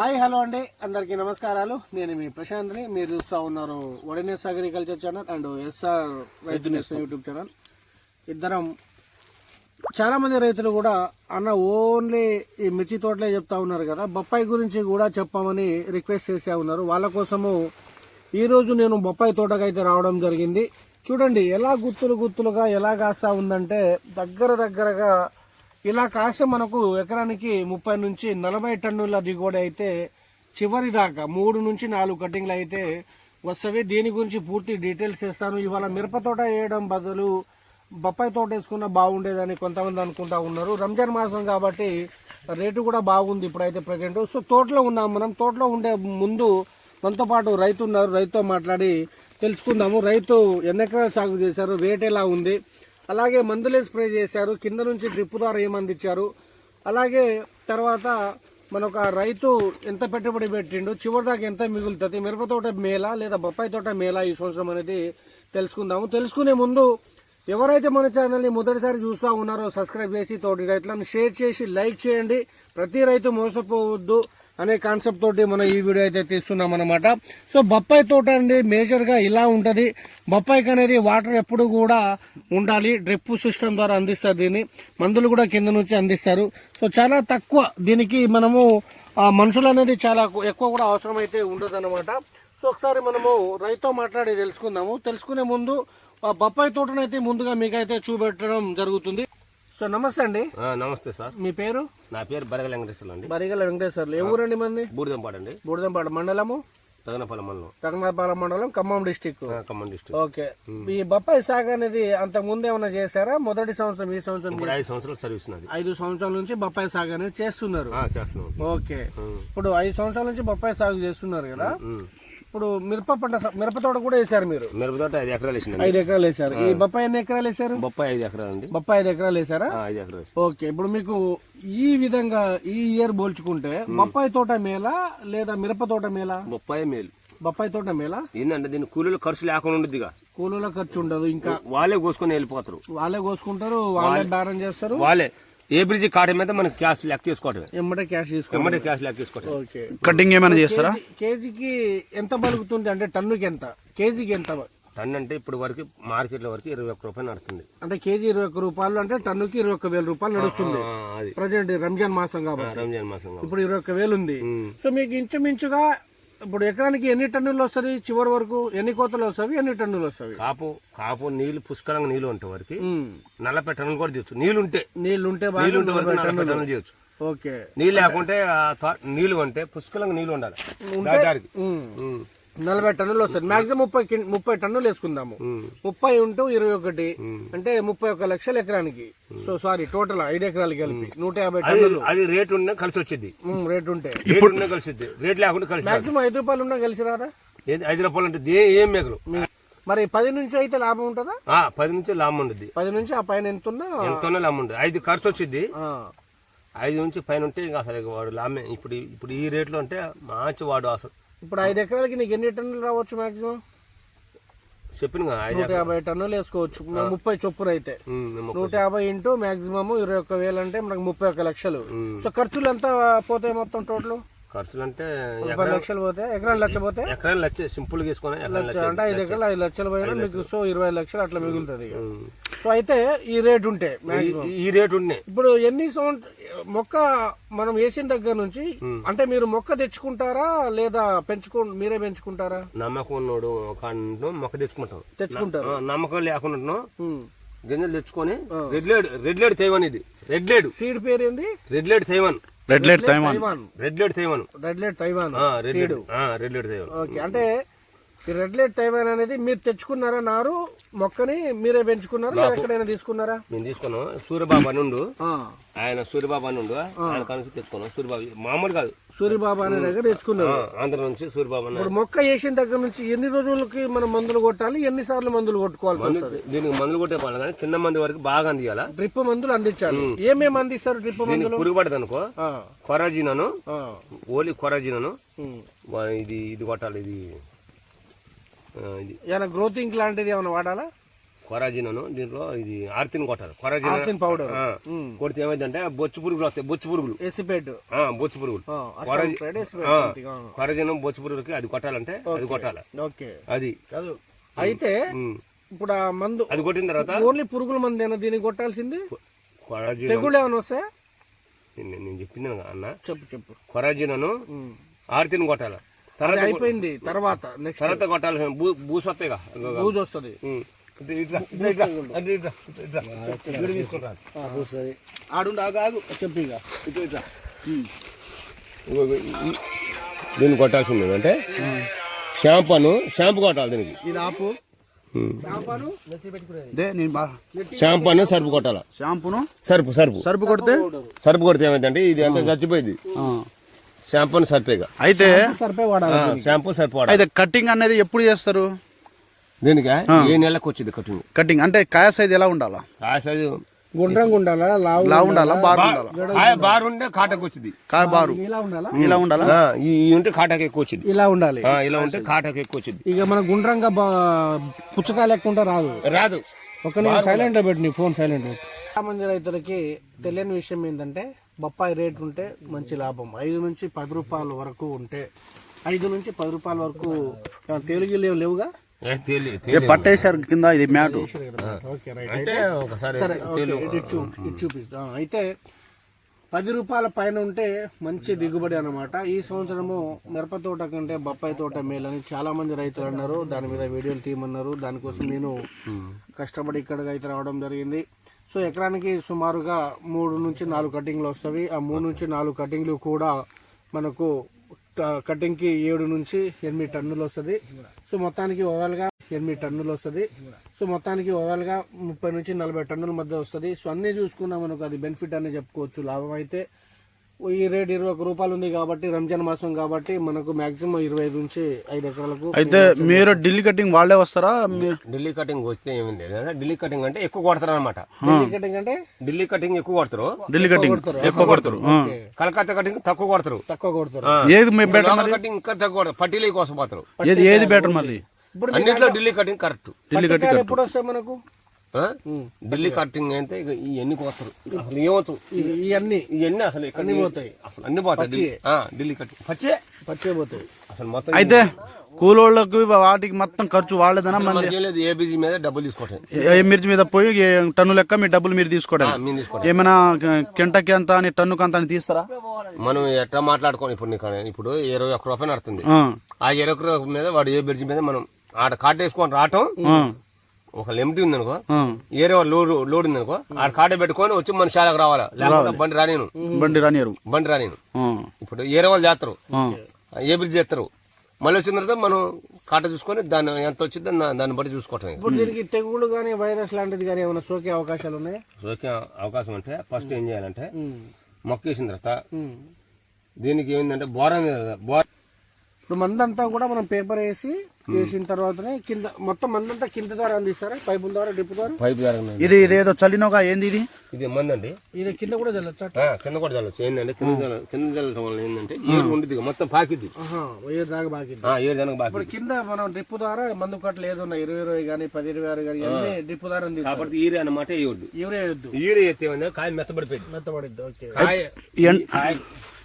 Hi hello అండి. అందరికీ నమస్కారాలు. నేను మీ ప్రశాంత్ని. మీరు చూస్తూ ఉన్నారు వడినెస్ agriculture channel and SR Raithu Nestham YouTube channel. ఇద్దరం చాలా మంది రైతులు కూడా అన్న ఓన్లీ ఈ మిర్చి తోటలే చెప్తా ఉన్నారు కదా. బొప్పాయి గురించి కూడా చెప్పమని రిక్వెస్ట్ చేసే ఉన్నారు. వాళ్ళ కోసము ఈరోజు నేను బొప్పాయి తోటకైతే రావడం జరిగింది. చూడండి ఎలా గుత్తులు గుత్తులుగా ఎలా కాస్తా ఉందంటే దగ్గర దగ్గరగా ఇలా కాస్తే మనకు ఎకరానికి ముప్పై నుంచి నలభై టన్నుల దిగుబడి అయితే చివరి దాకా మూడు నుంచి నాలుగు కటింగ్లు అయితే వస్తవి. దీని గురించి పూర్తి డీటెయిల్స్ ఇస్తాను. ఇవాళ మిరప తోట వేయడం బదులు బొప్పాయి తోట వేసుకున్న బాగుండేదని కొంతమంది అనుకుంటా ఉన్నారు. రంజాన్ మాసం కాబట్టి రేటు కూడా బాగుంది ఇప్పుడైతే ప్రజెంట్ సో తోటలో ఉన్నాం మనం. తోటలో ఉండే ముందు మనతో పాటు రైతు ఉన్నారు రైతుతో మాట్లాడి తెలుసుకుందాము. రైతు ఎన్ని ఎకరాలు సాగు చేశారు? రేట్ ఎలా ఉంది? అలాగే మందులే స్ప్రే చేశారు. కింద నుంచి డ్రిప్ ద్వారా ఏమందించారు అలాగే తర్వాత మనొక రైతు ఎంత పెట్టుబడి పెట్టిండు చివరి దాకా ఎంత మిగులుతుంది మిరప తోట మేలా లేదా బొప్పాయి తోట మేలా ఈ సంవత్సరం అనేది తెలుసుకుందాము. తెలుసుకునే ముందు ఎవరైతే మన ఛానల్ని మొదటిసారి చూస్తూ ఉన్నారో సబ్స్క్రైబ్ చేసి తోటి రైతులను షేర్ చేసి లైక్ చేయండి. ప్రతి రైతు మోసపోవద్దు. అనే కాన్సెప్ట్ తోటి మనం ఈ వీడియో అయితే తీస్తున్నాం అనమాట సో బొప్పాయి తోట అనేది మేజర్గా ఇలా ఉంటుంది. బొప్పాయికి అనేది వాటర్ ఎప్పుడు కూడా ఉండాలి. డ్రిప్ సిస్టమ్ ద్వారా అందిస్తారు దీన్ని. మందులు కూడా కింద నుంచి అందిస్తారు. సో చాలా తక్కువ దీనికి మనము మనుషులు అనేది చాలా ఎక్కువ కూడా అవసరం అయితే ఉండదు సో ఒకసారి మనము రైతుతో మాట్లాడి తెలుసుకుందాము. తెలుసుకునే ముందు ఆ బొప్పాయి తోటనైతే ముందుగా మీకైతే చూపెట్టడం జరుగుతుంది. సో నమస్తే అండి. నమస్తే సార్. మీ పేరు? నా పేరు బరగల వెంకటేశ్వర్లు అండి. బరిగల వెంకటేశ్వర్లు. ఏ ఊరండి మంది బూడిదంపాడు అండి. బూడిదంపాట మండలము? పెదనపల్లి మండలం. రంగనాథపాలెం మండలం Khammam district Khammam district okay. ఈ బొప్పాయి సాగు అనేది అంత ముందు ఏమైనా చేశారా? మొదటి సంవత్సరం ఈ సంవత్సరం ఐదు సంవత్సరాల సర్వీస్ ఐదు సంవత్సరాల నుంచి బొప్పాయి సాగు అనేది చేస్తున్నారు. చేస్తున్నాం. ఓకే. ఇప్పుడు ఐదు సంవత్సరాల నుంచి బొప్పాయి సాగు చేస్తున్నారు కదా. ఇప్పుడు మిరప పంట మిరప తోట కూడా వేశారు మీరు? మిరపతోట ఐదు ఎకరాలు వేసిందండి ఐదు ఎకరాలు వేశారు. ఈ బొప్పాయి ఎన్ని ఎకరాలు వేశారు? బొప్పాయి ఐదు ఎకరాలు అండి. బొప్పాయి ఐదు ఎకరాలు వేశారా? ఆ, ఐదు ఎకరాలు ఓకే ఇప్పుడు మీకు ఈ విధంగా ఈ ఇయర్ పోల్చుకుంటే బొప్పాయి తోట మేలా లేదా మిరప తోట మేలా? బొప్పాయి మేలు. బొప్పాయి తోట మేలా? ఏంటంటే దీని కూలీలు ఖర్చు లేకుండా ఉండదుగా కూలీల ఖర్చు ఉండదు ఇంకా వాళ్ళే కోసుకొని వెళ్ళిపోతారు. వాళ్ళే కోసుకుంటారు వాళ్ళే బేరం చేస్తారు. వాళ్ళే. ఏ బ్రిడ్జి కాటం మీద మనకి క్యాష్ లెక్క వేసుకోవటమే ఎమ్మటే క్యాష్ ఎమ్మటే క్యాష్ లెక్క వేసుకోవటం ఓకే. కటింగ్ ఏమైనా చేస్తారా? కేజీ- కేజీకి ఎంత పలుకుతుంది అంటే టన్నుకి ఎంత? కేజీకి ఎంత? టన్ అంటే ఇప్పుడు వరకు మార్కెట్ల వరకు ఇరవై ఒక్క రూపాయలు నడుతుంది అంటే కేజీ ఇరవై ఒక్క రూపాయలు అంటే టన్నుకి ఇరవై ఒక్క వేల రూపాయలు నడుస్తుంది. ఆ, అది. ప్రజెంట్ రంజాన్ మాసం కాబట్టి. రంజాన్ మాసం కాబట్టి. ఇప్పుడు ఇరవై ఒక్క వేలు ఉంది. సో మీకు ఇంచుమించుగా ఇప్పుడు ఎకరానికి ఎన్ని టన్నులు వస్తుంది? చివరి వరకు ఎన్ని కోతలు వస్తాయి ఎన్ని టన్నులు వస్తాయి కాపు కాపు నీళ్ళు పుష్కలంగా నీళ్ళు ఉంటే వరకు నలభై టన్నులు కూడా తీయచ్చు. నీళ్ళు ఉంటే నీళ్ళు ఉంటే వరకు నలభై టన్నులు. చేయొచ్చు ఓకే. నీళ్ళు లేకుంటే నీళ్ళు ఉంటే పుష్కలంగా నీళ్ళు ఉండాలి. దారికి. నలభై టన్నులు వస్తుంది. మాక్సిమం ముప్పై ముప్పై టన్నులు వేసుకుందాము. ముప్పై ఉంటూ ఇరవై ఒకటి. అంటే ముప్పై ఒక్క లక్షల ఎకరానికి. సో సారీ టోటల్ ఐదు ఎకరాలు కలిపి. నూట యాభై అది టన్నులు. అది రేట్ ఉన్న కలిసి వచ్చింది రేట్ ఉంటే. రేట్ ఉన్న కలిసి వచ్చింది రేట్ లేకుండా కలిసి. మాక్సిమం ఐదు రూపాయలు ఉన్నా కలిసి రాదా? ఏది ఐదు రూపాయలు అంటే ఏం మేకలు? మరి పది నుంచి అయితే లాభం ఉంటుందా? ఆ, పది నుంచి లాభం ఉండదు పది నుంచి ఆ పైన ఎంత ఉన్నా ఎంతోనే లాభం ఉండదు ఐదు ఖర్చు వచ్చింది ఆ, ఐదు నుంచి పైన ఉంటే ఇంకా అసలు వాడు లాభమే. ఇప్పుడు ఇప్పుడు ఈ రేట్లో అంటే మంచి వాడు అసలు. ఇప్పుడు ఐదు ఎకరాలకి నీకు ఎన్ని టన్నులు రావచ్చు మాక్సిమం చెప్పిన నూట యాభై టన్నులు వేసుకోవచ్చు. ముప్పై చొప్పున అయితే. నూట యాభై ఇంటూ మాక్సిమం ఇరవై ఒక్క వేలు అంటే మనకు ముప్పై ఒక్క లక్షలు. సో ఖర్చులు ఎంత పోతాయి మొత్తం టోటల్ ఖర్చులు అంటే ముప్పై లక్షలు పోతే ఎకరాలు లక్ష పోతే ఎకరాలు లచ్చే సింపుల్ లచ్చే అంటే ఐదు ఎకరాలు ఐదు లక్షలు పోయినా మీకు సో ఇరవై లక్షలు అట్లా మిగులుతుంది. సో అయితే ఈ రేట్ ఉంటే ఈ- రేట్ ఉన్నాయి ఇప్పుడు ఎన్ని మొక్క మనం వేసిన దగ్గర నుంచి అంటే మీరు మొక్క తెచ్చుకుంటారా లేదా పెంచుకు మీరే పెంచుకుంటారా? నమ్మకం ఉన్నోడు మొక్క తెచ్చుకుంటాం తెచ్చుకుంటారు. నమ్మకం లేకుండా. గింజలు తెచ్చుకొని red lady red lady Taiwan ఇది రెడ్ లేడ్. సీడ్ పేరు ఏంది? Red lady Taiwan. Red light time Taiwan red lady Taiwan red let Taiwan ఆ, రెడ్ లేడ్ ఆ, రెడ్ లేడ్ తైవన్ ఓకే అంటే ఈ రెడ్ లెట్ తైవాన్ అనేది మీరు తెచ్చుకున్నారా నారు మొక్కని మీరే పెంచుకున్నారా ఎక్కడైనా తీసుకున్నారా? మేము తీసుకున్నాం. సూర్యబాబు అని ఉండు. ఆ, ఆయన సూర్యబాబు అని ఉండు. ఆయన కనుక తెచ్చుకున్నాం. సూర్యబాబు మామూలు కాదు. సూర్యబాబా అనే దగ్గర తెచ్చుకున్నారు. ఆంధ్ర నుంచి సూర్యబాబు ఇప్పుడు మొక్క వేసిన దగ్గర నుంచి ఎన్ని రోజులకి మనం మందులు కొట్టాలి? ఎన్ని సార్లు మందులు కొట్టుకోవాలి దీనికి మందులు కొట్టే పని కానీ చిన్న మంది వరకు బాగా అందియాల? డ్రిప్ మందులు అందించాలి. ఏమేమి అందిస్తారు డ్రిప్ మందులు? పురుగు పడదు అనుకో. కొరాజినను ఓలీ కొరాజినను ఇది ఇది కొట్టాలి ఇది గ్రోతింగ్ లాంటిది ఏమైనా వాడాలా? కొరాజినను దీంట్లో ఇది ఆర్తిని కొట్టాలి కొరాజిన్ ఆర్తిన్ పౌడర్. కొడితే ఏమైందంటే బొచ్చు పురుగులు వస్తాయి బొచ్చు పురుగులు. ఎసిపేట్ ఆ, బొచ్చు పురుగులు. కొరాజినం బొచ్చు పురుగులకి అది కొట్టాలంటే అది కొట్టాలి. ఓకే. అది. అయితే. ఇప్పుడు ఆ మందు అది కొట్టిన తర్వాత ఓన్లీ పురుగుల మందు ఏనా దీనికి కొట్టాల్సింది? కొరాజిన్ తెగుళ్ళు ఏమైనా వస్తాయా? నేను నేను చెప్పింది అన్న. చెప్పు చెప్పు. కొరాజినను. ఆర్తిని కొట్టాలి. తర్వాత అయిపోయింది తర్వాత నెక్స్ట్ తర్వాత కొట్టాలి. బూ బూస్ ఆడుండు ఆగు ఆగు. ఇట్లా, దీన్ని కొట్టాల్సింది ఏంటంటే షాంపూను షాంపూ కొట్టాలి దీనికి. ఇది ఆపు. షాంపూను. సరుపు కొట్టాలి? షాంపూను. సరుపు సరుపు. సరుపు కొడితే? సరుపు కొడితే ఏమైందంటే ఇది అంతా చచ్చిపోయింది. ఆ. షాంపూని సరిపేగా అయితే షాంపూ సరిపో. అయితే కటింగ్ అనేది ఎప్పుడు చేస్తారు? దీనికి? ఏ నెలకు వచ్చింది కటింగ్? కటింగ్. అంటే కాయ సైజ్ ఎలా ఉండాలా? ఆ సైజు గుండ్రంగా ఉండాలా? లావు ఉండాలా? కాయ బారు ఉంటే కాటకు వచ్చింది. కాయ బారు. ఇలా ఉండాలా? ఇలా ఉండాలా? ఈ ఉంటే కాటకు ఎక్కువ వచ్చింది. ఇలా ఉండాలి. ఆ, ఇలా ఉంటే కాటకు ఎక్కువ వచ్చింది. ఇక మన గుండ్రంగా బా- పుచ్చకాయ లేకుండా రాదు. రాదు. ఒక సైలెంట్ పెట్టి నీ ఫోన్ సైలెంట్ చాలా మంది రైతులకి తెలియని విషయం ఏంటంటే బొప్పాయి రేట్ ఉంటే మంచి లాభం. ఐదు నుంచి పది రూపాయల వరకు ఉంటే ఐదు నుంచి పది రూపాయల వరకు తేలిగి లేవు లేవుగా. పట్టేశారు కింద ఇది మ్యాట్? అయితే పది రూపాయల పైన ఉంటే మంచి దిగుబడి అన్నమాట. ఈ సంవత్సరము మిరప తోట కంటే బొప్పాయి తోట మేలని చాలా మంది రైతులు అన్నారు. దాని మీద వీడియోలు తీయమన్నారు. దానికోసం నేను కష్టపడి ఇక్కడికి అయితే రావడం జరిగింది. సో ఎకరానికి సుమారుగా మూడు నుంచి నాలుగు కటింగ్లు వస్తాయి. ఆ మూడు నుంచి నాలుగు కటింగ్లు కూడా మనకు కటింగ్కి ఏడు నుంచి ఎనిమిది టన్నులు వస్తుంది. సో మొత్తానికి ఓవరాల్గా ఎనిమిది టన్నులు వస్తుంది. సో మొత్తానికి ఓవరాల్గా ముప్పై నుంచి నలభై టన్నుల మధ్య వస్తుంది. సో అన్నీ చూసుకున్నా మనకు అది బెనిఫిట్ అని చెప్పుకోవచ్చు. లాభం అయితే ఈ రేట్ ఇరవై ఒక రూపాయలు ఉంది కాబట్టి రంజాన్ మాసం కాబట్టి మనకు మాక్సిమం ఇరవై ఐదు నుంచి ఐదు ఎకరాలకు అయితే మీరు ఢిల్లీ కటింగ్ వాళ్ళే వస్తారా? మీరు ఢిల్లీ కటింగ్ వస్తే ఏమైంది అంటే ఢిల్లీ కటింగ్ అంటే ఎక్కువ కొడతారు అనమాట టికెటింగ్ అంటే? ఢిల్లీ కటింగ్ ఎక్కువ కొడతారు. ఢిల్లీ కటింగ్ ఎక్కువ కొడతారు. కలకత్తా కటింగ్ తక్కువ కొడతారు. తక్కువ కొడతారు. ఏది మీ బెటర్ కటింగ్ ఇంకా తక్కువ కొడతారు. పట్టీలీ కోసం పోతారు ఏది ఏది బెటర్ మళ్ళీ? ఇప్పుడు అన్నిట్లో Delhi cutting correct. Delhi cutting ఎప్పుడు వస్తాయి మనకు? ఢిల్లీ కటింగ్ అంటే ఇక ఇవన్నీ కోస్తారు అసలు ఏమవుతు ఇవన్నీ ఇవన్నీ అసలు ఇక్కడ అన్ని పోతాయి. అసలు అన్ని పోతాయి ఢిల్లీ- కటింగ్ పచ్చే పచ్చే పోతాయి. అసలు మొత్తం అయితే కూలోళ్ళకి వాటికి మొత్తం ఖర్చు వాళ్ళదనా మన ఏబీజీ మీద డబ్బులు తీసుకోవటం ఏ మిర్చి మీద పోయి ఏ టన్ను లెక్క మీ డబ్బులు మీరు తీసుకోవడం ఏమైనా కింటకి ఎంత అని టన్నుకి అంత అని తీస్తారా? మనం ఎట్లా మాట్లాడుకోండి ఇప్పుడు నీకు ఇప్పుడు ఇరవై ఒక్క రూపాయలు నడుతుంది. ఆ, ఇరవై ఒక్క రూపాయల మీద వాడు ఏ బ్రిడ్జ్ మీద మనం ఆడ కార్డు వేసుకొని రావటం ఒక లిమిట్ ఉంది అనుకో. ఏరే లోడ్ లోడ్ ఉంది అనుకో ఆడ కార్డు పెట్టుకొని వచ్చి మన శాలకు రావాలా. లేకపోతే బండి రానేను బండి రానియరు. బండి రానేను ఇప్పుడు ఏరే వాళ్ళు చేస్తారు. ఏ బ్రిడ్జ్ చేస్తారు. మళ్ళీ వచ్చిన తర్వాత మనం కాట చూసుకొని దాన్ని ఎంత వచ్చిందో దాన్ని బట్టి చూసుకోవటం ఇప్పుడు దీనికి తెగుళ్ళు కానీ వైరస్ లాంటిది కానీ ఏమైనా సోకే అవకాశాలు ఉన్నాయా? సోకే అవకాశం అంటే ఫస్ట్ ఏం చేయాలంటే. మొక్క వేసిన తర్వాత. దీనికి ఏంటంటే బోరా బోర్ ఇప్పుడు మందంతా కూడా మనం పేపర్ వేసి వేసిన తర్వాతనే కింద మొత్తం మందంతా కింద ద్వారా అందిస్తారా? పైపుల ద్వారా డిప్పు ద్వారా? పైప్ ద్వారా. ఇది ఇదేదో చల్లినోగా ఏంది ఇది? ఇది మందండి. ఇది కింద కూడా చల్లొచ్చా ఆ, కింద కూడా చల్లచ్చు ఏంటంటే కింద చల్ల కింద చల్లటం వల్ల ఏంటంటే ఏరు ఉండిద్ది మొత్తం పాకిద్ది. ఆహా ఏ దాకా ఆ, ఏరు బాకి ఇప్పుడు కింద మనం డ్రిప్ ద్వారా మందు కట్టలు ఏదో ఉన్నాయి? ఇరవై ఇరవై కానీ పది ఇరవై ఆరు కానీ అన్ని డ్రిప్ ద్వారా అంది కాబట్టి ఈరే అన్నమాట వేయొద్దు యూరియా వద్దు ఈరే ఎత్తే ఏమైంది? కాయ మెత్తబడిపోయింది. మెత్తబడిద్ది ఓకే. కాయ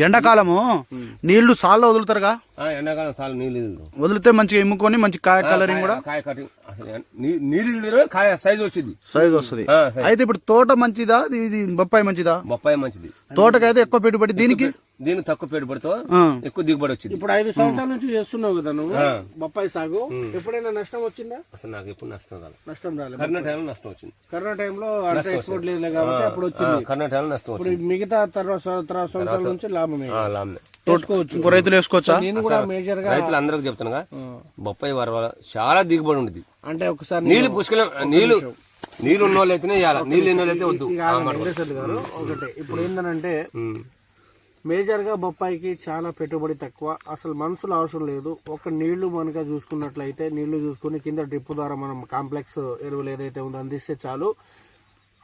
ఎండాకాలము నీళ్ళు సాల్లో వదులుతారుగా? ఎండాకాలం చాలా నీళ్ళు. వదిలితే మంచిగా ఎమ్ముకొని మంచి కాయ కలరింగ్ కూడా? కాయ కటింగ్ నీళ్ళు కాయ సైజ్ వచ్చింది. సైజ్ వస్తుంది. అయితే ఇప్పుడు తోట మంచిదా? ఇది- బొప్పాయి మంచిదా? బొప్పాయి మంచిది. తోటకైతే ఎక్కువ పెట్టుబడి దీనికి? దీనికి తక్కువ పెట్టుబడితో. ఎక్కువ దిగుబడి వచ్చింది. ఇప్పుడు ఐదు సంవత్సరాల నుంచి చేస్తున్నావు కదా నువ్వు? బొప్పాయి సాగు. ఎప్పుడైనా నష్టం వచ్చిందా? అసలు నాకు ఎప్పుడు నష్టం రాలేదు నష్టం రాలేదు కరోనా టైంలో నష్టం వచ్చింది. కరోనా టైంలో ఎక్స్పోర్ట్ లేదు కాబట్టి అప్పుడు వచ్చింది. కరోనా టైంలో నష్టం ఇప్పుడు వచ్చింది. మిగతా తర్వాత తర్వాత సంవత్సరాల నుంచి లాభమే. ఆ, లాభమే. ఇంకో రైతులు వేసుకోవచ్చా? నేను కూడా మేజర్గా రైతులు అందరికి చెప్తున్నాగా బొప్పాయి వర వల్ల చాలా దిగుబడి ఉండేది అంటే ఒకసారి నీళ్ళు పుష్కలం నీళ్ళు నీళ్ళు ఉన్న వాళ్ళు అయితేనే నీళ్ళు లేని వాళ్ళు అయితే వద్దు. గారు ఒకటే. ఇప్పుడు ఏంటంటే. మేజర్గా బొప్పాయికి చాలా పెట్టుబడి తక్కువ. అసలు మనుషులు అవసరం లేదు. ఒక నీళ్ళు మనక చూసుకున్నట్లయితే నీళ్ళు చూసుకుని కింద డ్రిప్ ద్వారా మనం కాంప్లెక్స్ ఎరువులు ఏదైతే ఉందో అందిస్తే చాలు.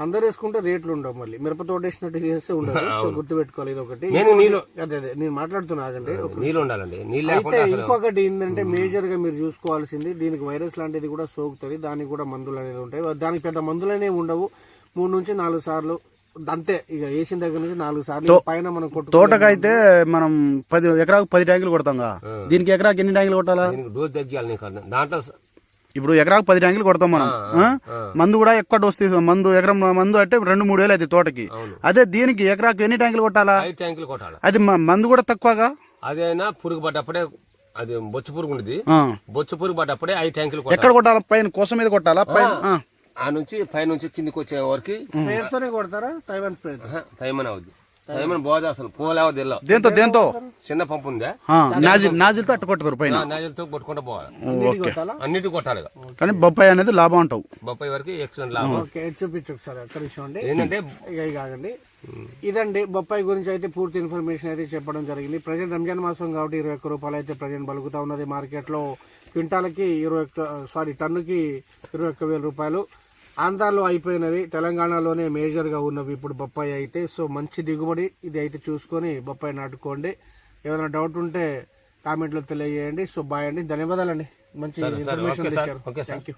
అందరు వేసుకుంటే రేట్లు ఉండవు మళ్ళీ. మిరప తోట వేసినట్టు వేస్తే ఉండదు. సో గుర్తు పెట్టుకోవాలి ఇది ఒకటి నేను నీళ్ళు అదే అదే నేను మాట్లాడుతున్నా ఆగండి. నీళ్ళు ఉండాలండి. నీళ్ళు అయితే లేకుండా అసలు ఇంకొకటి ఏంటంటే మేజర్గా మీరు చూసుకోవాల్సింది దీనికి వైరస్ లాంటిది కూడా సోకుతుంది. దానికి కూడా మందులు అనేది ఉంటాయి. దానికి పెద్ద మందులు అనేవి ఉండవు. మూడు నుంచి నాలుగు సార్లు అంతే. ఇక వేసిన దగ్గర నుంచి నాలుగు సార్లు పైన మనం కొట్టు తోటకైతే మనం పది ఎకరాకు పది ట్యాంకులు కొడతాం దీనికి ఎకరాకు ఎన్ని ట్యాంకులు కొట్టాలా? డోస్ తగ్గియాలి. దాంట్లో ఇప్పుడు ఎకరాకు పది ట్యాంకులు కొడతాం మనం. ఆ? మందు కూడా ఎక్కువ డోస్ తీసు మందు ఎకరం మందు అంటే రెండు మూడు వేలు అయితే తోటకి. అదే దీనికి ఎకరాకు ఎన్ని ట్యాంకులు కొట్టాలా? ఐదు ట్యాంకులు కొట్టాలి? అది మందు కూడా తక్కువగా? అదైనా పురుగు పడ్డప్పుడే అది బొచ్చు పురుగు ఉండేది ఆ. బొచ్చు పురుగు పడ్డప్పుడే ఐదు ట్యాంకులు ఎక్కడ కొట్టాలా? పైన కోసం మీద కొట్టాలా? పైన ఆ. ఆ. నుంచి పై నుంచి కిందికి వచ్చే వరకు స్ప్రేయర్ తోనే కొడతారా? తైవాన్ స్ప్రే టైమన్ అవుద్ది. అసలు. దేంతో దేంతో? చిన్న పంపు ఉందా. నాజిల్ నాజిల్తో అట్ట కొట్టుతారు పైన. నాజలతో కొట్టుకుంటూ పోవాలి. అన్నిటికీ కొట్టాలా? అన్నిటి కొట్టాలి ఇక. కానీ బొప్పాయి అనేది లాభం అంటావు. బొప్పాయి వరకు ఎక్సలెంట్ లాభం. ఓకే ఇది చూపించు ఒకసారి ఏంటంటే ఇక ఆగండి. ఇదండి బొప్పాయి గురించి అయితే పూర్తి ఇన్ఫర్మేషన్ అయితే చెప్పడం జరిగింది. ప్రజెంట్ రంజాన్ మాసం కాబట్టి ఇరవై ఒక్క రూపాయలు అయితే ప్రజెంట్ బలుగుతా ఉన్నది మార్కెట్లో. క్వింటాలకి ఇరవై ఒక్క సారీ టన్నుకి ఇరవై ఒక్క వేల రూపాయలు. ఆంధ్రాలో అయిపోయినవి తెలంగాణలోనే మేజర్గా ఉన్నవి ఇప్పుడు బొప్పాయి అయితే. సో మంచి దిగుబడి ఇది అయితే చూసుకొని బొప్పాయి నాటుకోండి. ఏమైనా డౌట్ ఉంటే కామెంట్లో తెలియజేయండి. సో బాయ్ అండి. ధన్యవాదాలండి. మంచి ఇన్ఫర్మేషన్ ఇచ్చారు థ్యాంక్ యూ.